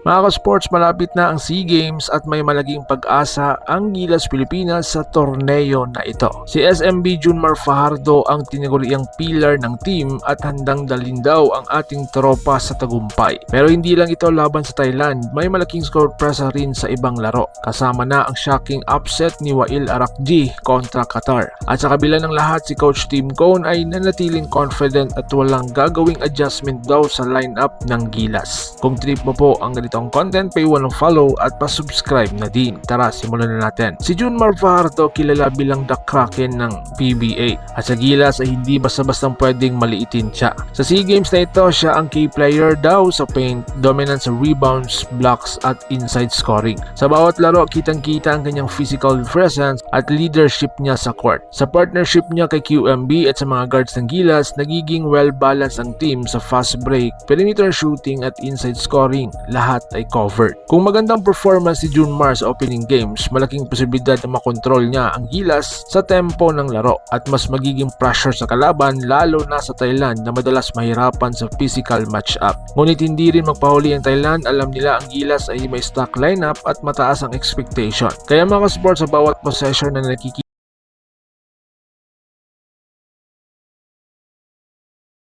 Mga ka-sports, malapit na ang SEA Games at may malaging pag-asa ang Gilas Pilipinas sa torneo na ito. Si SMB Junmar Fajardo ang tinaguriang pillar ng team at handang dalhin daw ang ating tropa sa tagumpay. Pero hindi lang ito laban sa Thailand, may malaking sorpresa rin sa ibang laro. Kasama na ang shocking upset ni Wail Arakji kontra Qatar. At sa kabila ng lahat, si Coach Tim Cone ay nanatiling confident at walang gagawing adjustment daw sa lineup ng Gilas. Kung trip mo po ang ganitong content, pay one follow at pa-subscribe na din. Tara, simulan na natin. Si Junmar Fajardo kilala bilang the Kraken ng PBA at sa Gilas ay hindi basta-bastang pwedeng maliitin siya. Sa SEA Games na ito, siya ang key player daw sa paint, dominant sa rebounds, blocks at inside scoring. Sa bawat laro, kitang-kita ang kanyang physical presence at leadership niya sa court. Sa partnership niya kay QMB at sa mga guards ng Gilas, nagiging well-balanced ang team sa fast break, perimeter shooting at inside scoring. Lahat ay covered. Kung magandang performance si June Mars sa opening games, malaking posibilidad na makontrol niya ang Gilas sa tempo ng laro at mas magiging pressure sa kalaban lalo na sa Thailand na madalas mahirapan sa physical match-up. Ngunit hindi rin magpahuli ang Thailand, alam nila ang Gilas ay may stock lineup at mataas ang expectation. Kaya mga sports sa bawat possession na nakikita